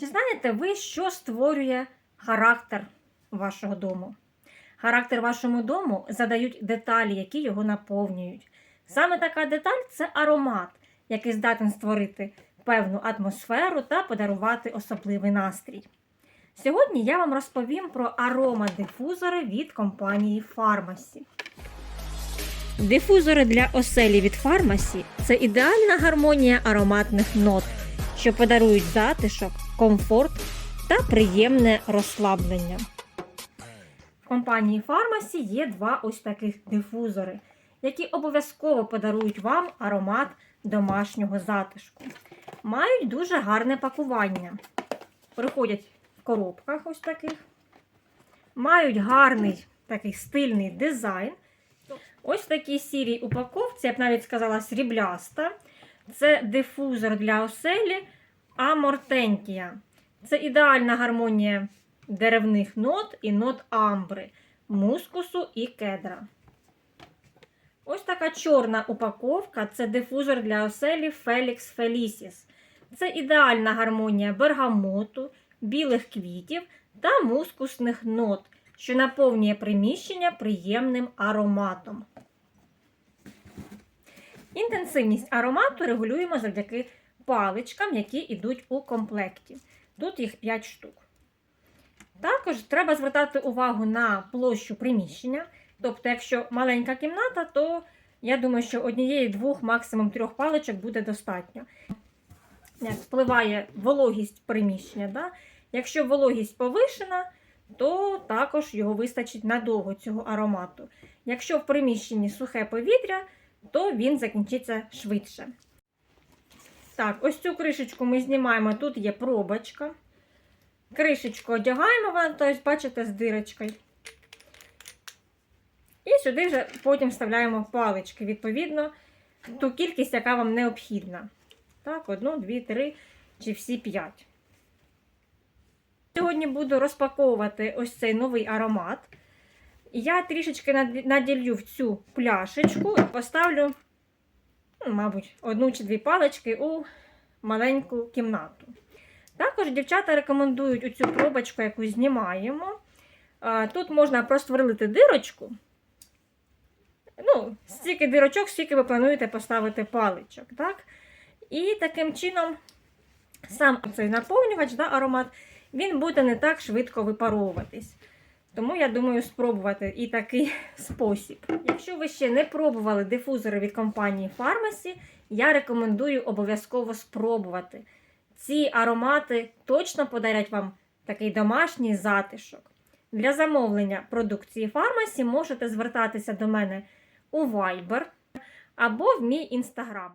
Чи знаєте ви, що створює характер вашого дому? Характер вашому дому задають деталі, які його наповнюють. Саме така деталь це аромат, який здатен створити певну атмосферу та подарувати особливий настрій. Сьогодні я вам розповім про аромадифузори від компанії Pharmacy. Дифузори для оселі від Pharmacy – це ідеальна гармонія ароматних нот, що подарують затишок, комфорт та приємне розслаблення. В компанії Pharmacy є два ось таких дифузори, які обов'язково подарують вам аромат домашнього затишку. Мають дуже гарне пакування. Приходять в коробках ось таких. Мають гарний такий стильний дизайн. Ось в такій сірій упаковці, я б навіть сказала, срібляста. Це дифузор для оселі Амортентія. Це ідеальна гармонія деревних нот і нот амбри, мускусу і кедра. Ось така чорна упаковка це дифузор для оселі Felix Felicis. Це ідеальна гармонія бергамоту, білих квітів та мускусних нот, що наповнює приміщення приємним ароматом. Інтенсивність аромату регулюємо завдяки паличкам, які йдуть у комплекті. Тут їх 5 штук. Також треба звертати увагу на площу приміщення. Тобто, якщо маленька кімната, то я думаю, що однієї, двох, максимум трьох паличок буде достатньо. Як впливає вологість приміщення. Да? Якщо вологість повишена, то також його вистачить надовго цього аромату. Якщо в приміщенні сухе повітря, то він закінчиться швидше. Так, ось цю кришечку ми знімаємо. Тут є пробочка. Кришечку одягаємо, вона, тобто, бачите, з дирочкою. І сюди вже потім вставляємо палички, відповідно, ту кількість, яка вам необхідна. Так, одну, дві, три чи всі п'ять. Сьогодні буду розпаковувати ось цей новий аромат. Я трішечки наділю в цю пляшечку і поставлю, мабуть, одну чи дві палички у маленьку кімнату. Також дівчата рекомендують оцю пробочку, яку знімаємо. Тут можна прострелити дирочку. Ну, стільки дирочок, скільки ви плануєте поставити паличок. Так? І таким чином сам цей наповнювач, да, аромат, він буде не так швидко випаровуватись. Тому я думаю спробувати і такий спосіб. Якщо ви ще не пробували дифузори від компанії Pharmacy, я рекомендую обов'язково спробувати. Ці аромати точно подарять вам такий домашній затишок. Для замовлення продукції Pharmacy можете звертатися до мене у Viber або в мій інстаграм.